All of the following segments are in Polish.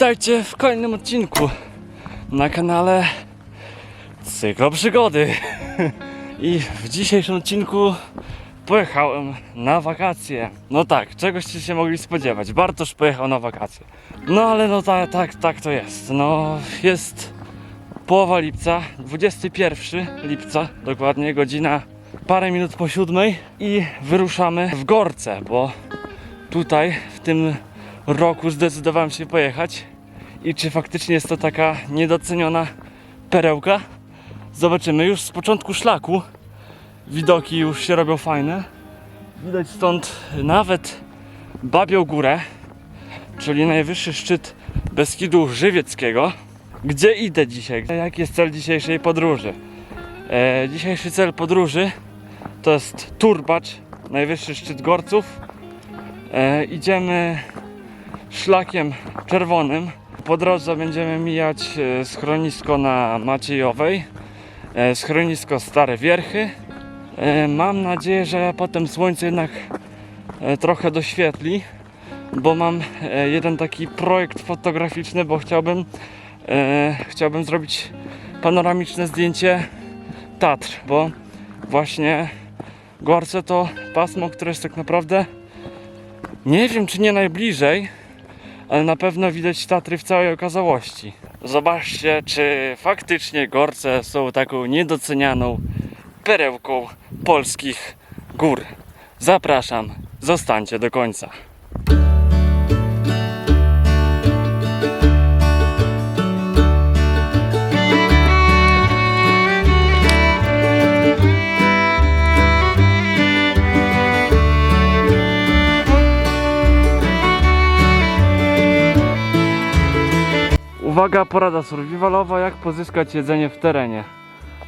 Witajcie w kolejnym odcinku na kanale Cyklo Przygody. I w dzisiejszym odcinku pojechałem na wakacje. No tak, czegoście się mogli spodziewać. Bartosz pojechał na wakacje. No ale no tak, tak, tak to jest. No jest połowa lipca, 21 lipca, dokładnie godzina parę minut po siódmej i wyruszamy w Gorce, bo tutaj w tym roku zdecydowałem się pojechać i czy faktycznie jest to taka niedoceniona perełka? Zobaczymy już z początku szlaku. Widoki już się robią fajne. Widać stąd nawet Babią Górę, czyli najwyższy szczyt Beskidu Żywieckiego. Gdzie idę dzisiaj? Jaki jest cel dzisiejszej podróży? E, dzisiejszy cel podróży to jest Turbacz, najwyższy szczyt Gorców. E, idziemy szlakiem czerwonym. Po drodze będziemy mijać e, schronisko na Maciejowej, e, schronisko Stare Wierchy. E, Mam nadzieję, że potem słońce jednak trochę doświetli, bo mam jeden taki projekt fotograficzny, bo chciałbym, chciałbym zrobić panoramiczne zdjęcie Tatr, bo właśnie Gorce to pasmo, które jest tak naprawdę nie wiem czy nie najbliżej, ale na pewno widać Tatry w całej okazałości. Zobaczcie, czy faktycznie Gorce są taką niedocenianą perełką polskich gór. Zapraszam, zostańcie do końca. Uwaga, porada survivalowa, jak pozyskać jedzenie w terenie.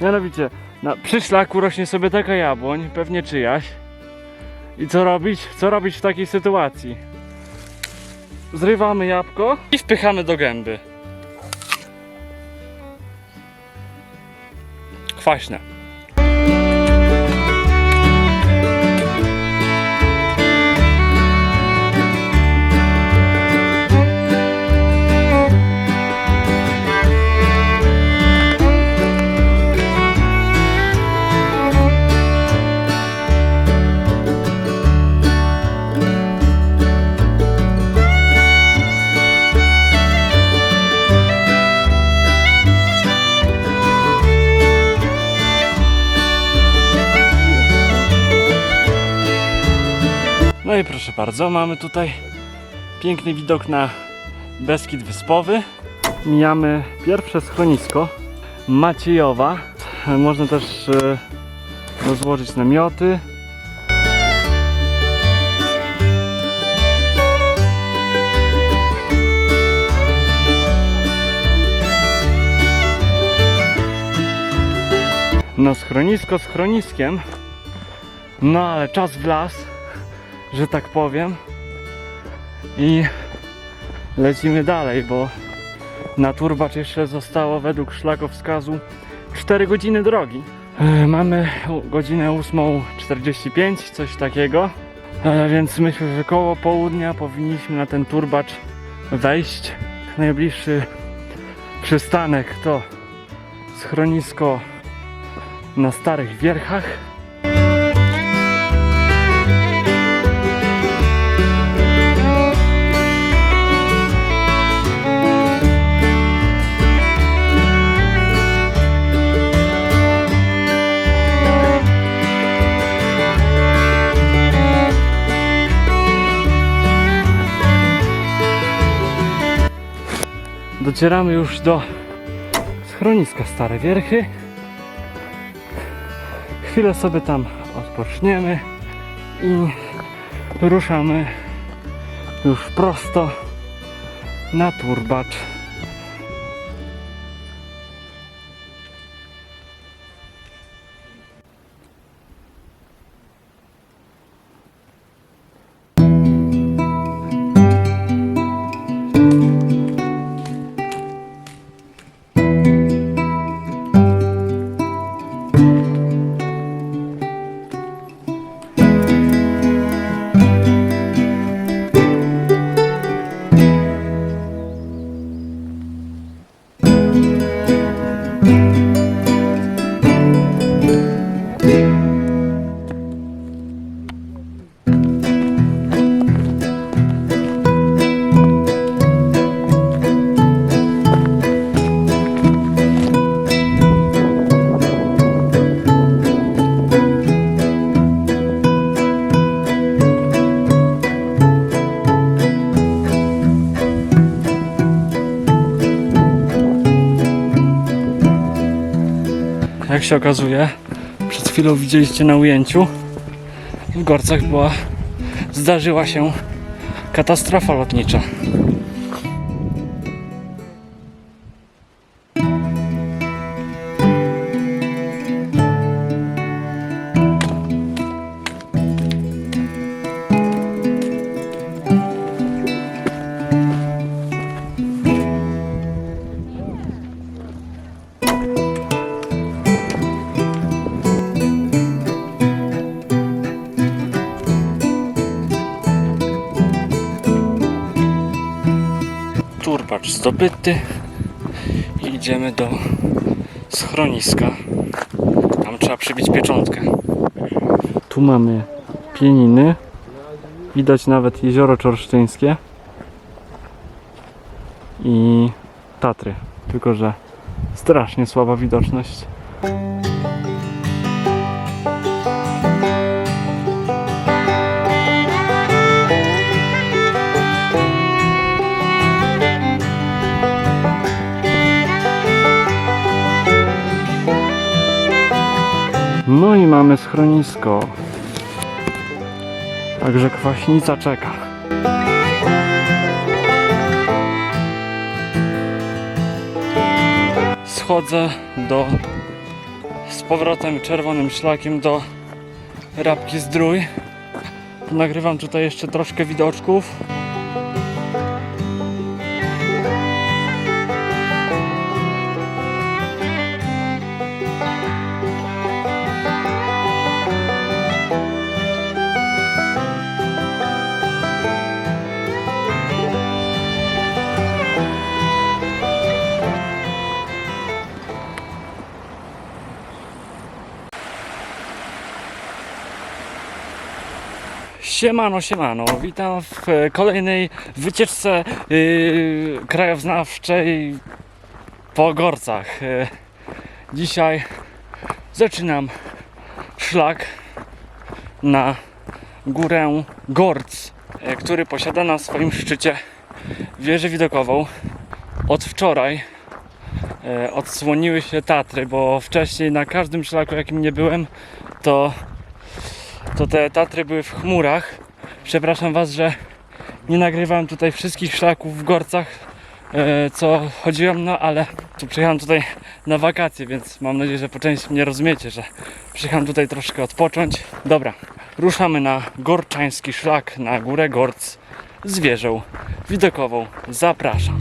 Mianowicie, na, przy szlaku rośnie sobie taka jabłoń, pewnie czyjaś. I co robić? Co robić w takiej sytuacji? Zrywamy jabłko i wpychamy do gęby. Kwaśne. Proszę bardzo, mamy tutaj piękny widok na Beskid Wyspowy. Mijamy pierwsze schronisko Maciejowa. Można też e, rozłożyć namioty. No schronisko schroniskiem. No ale czas w las że tak powiem. I lecimy dalej, bo na Turbacz jeszcze zostało według szlakowskazu 4 godziny drogi. E, Mamy godzinę 8.45, coś takiego. E, Więc myślę, że koło południa powinniśmy na ten turbacz wejść. Najbliższy przystanek to schronisko na Starych Wierchach. Docieramy już do schroniska Stare Wierchy. Chwilę sobie tam odpoczniemy i ruszamy już prosto na turbacz. Jak się okazuje, przed chwilą widzieliście na ujęciu, w Gorcach była, zdarzyła się katastrofa lotnicza. I idziemy do schroniska. Tam trzeba przybić pieczątkę. Tu mamy pieniny. Widać nawet jezioro czorsztyńskie i Tatry. Tylko, że strasznie słaba widoczność. No i mamy schronisko. Także kwaśnica czeka. Schodzę do z powrotem czerwonym szlakiem do Rabki Zdrój. Nagrywam tutaj jeszcze troszkę widoczków. Siemano, siemano, witam w e, kolejnej wycieczce yy, krajoznawczej po Gorcach. E, dzisiaj zaczynam szlak na górę Gorc, który posiada na swoim szczycie wieżę widokową. Od wczoraj odsłoniły się Tatry, bo wcześniej na każdym szlaku jakim nie byłem to to te Tatry były w chmurach. Przepraszam Was, że nie nagrywałem tutaj wszystkich szlaków w Gorcach, e, co chodziłem, no ale tu przyjechałem tutaj na wakacje, więc mam nadzieję, że po części mnie rozumiecie, że przyjechałem tutaj troszkę odpocząć. Dobra, ruszamy na gorczański szlak na górę Gorc z wieżą widokową. Zapraszam.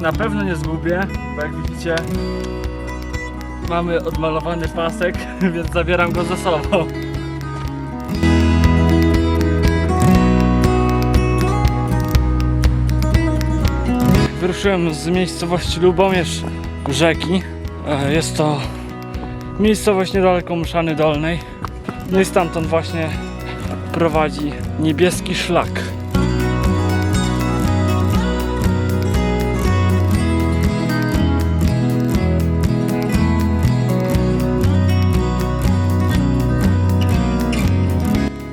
Na pewno nie zgubię, bo jak widzicie mamy odmalowany pasek, więc zabieram go ze sobą. Wyruszyłem z miejscowości Lubomierz rzeki. E, Jest to miejscowość niedaleko Mszany Dolnej. No i stamtąd właśnie prowadzi niebieski szlak.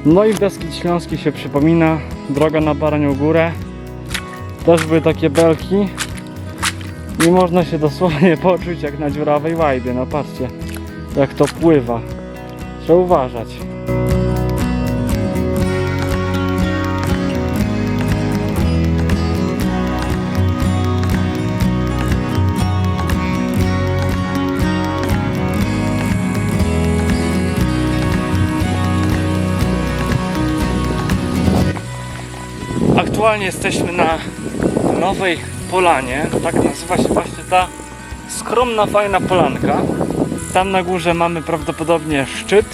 No i Beskid Śląski się przypomina, droga na Baranią Górę. Też były takie belki i można się dosłownie poczuć jak na dziurawej łajbie. No patrzcie, jak to pływa. Trzeba uważać. Aktualnie jesteśmy na Nowej Polanie. Tak nazywa się właśnie ta skromna, fajna polanka. Tam na górze mamy prawdopodobnie szczyt.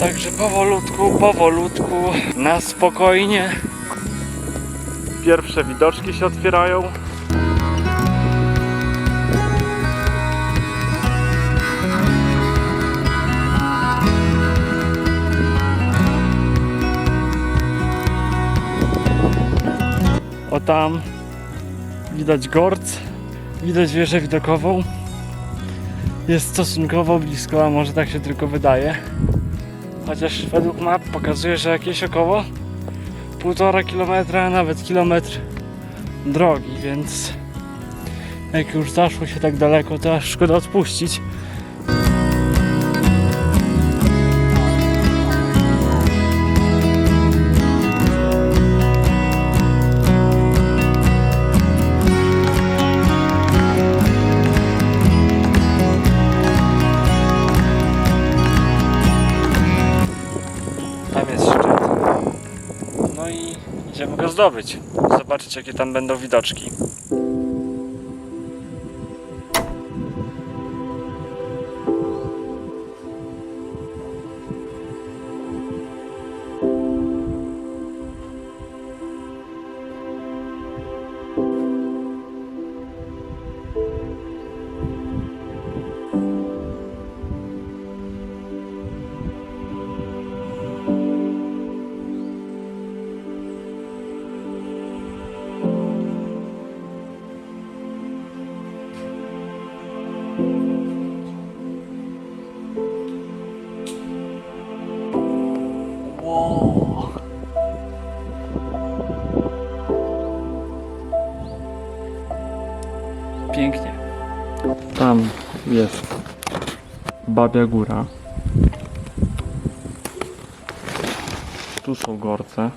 Także powolutku, powolutku, na spokojnie. Pierwsze widoczki się otwierają. O tam widać Gorc, widać wieżę widokową. jest stosunkowo blisko, a może tak się tylko wydaje. Chociaż według map pokazuje, że jakieś około 1,5 kilometra, a nawet kilometr drogi, więc jak już zaszło się tak daleko, to aż szkoda odpuścić. Zdobyć. Zobaczyć jakie tam będą widoczki. Babia Góra. Tu są Gorce.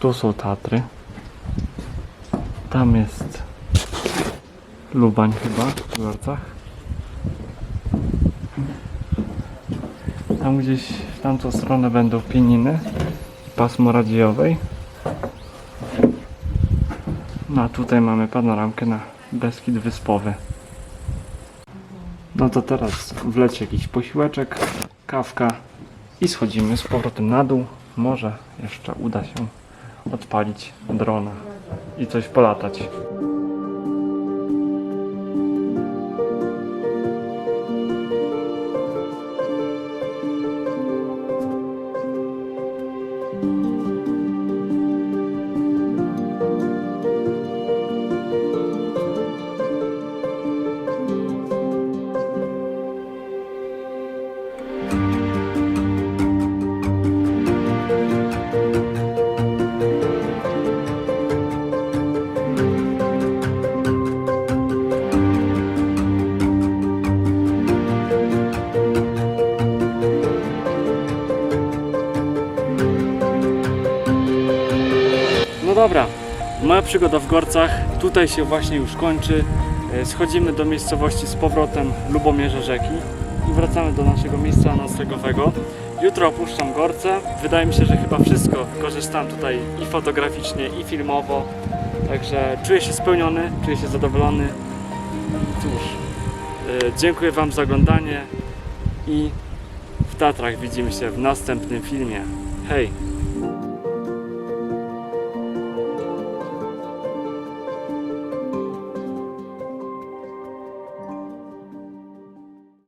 Tu są Tatry. Tam jest Lubań chyba w Gorcach. Tam gdzieś w tamtą stronę będą pieniny pasmo radziejowej. No a tutaj mamy panoramkę na Beskid Wyspowy. No to teraz wleci jakiś posiłeczek, kawka i schodzimy z powrotem na dół. Może jeszcze uda się odpalić drona i coś polatać. Przygoda w Gorcach tutaj się właśnie już kończy. E, Schodzimy do miejscowości z powrotem Lubomierze Rzeki i wracamy do naszego miejsca noclegowego. Jutro opuszczam Gorce. Wydaje mi się, że chyba wszystko korzystam tutaj i fotograficznie, i filmowo. Także czuję się spełniony, czuję się zadowolony. Cóż, e, dziękuję Wam za oglądanie i w Tatrach widzimy się w następnym filmie. Hej!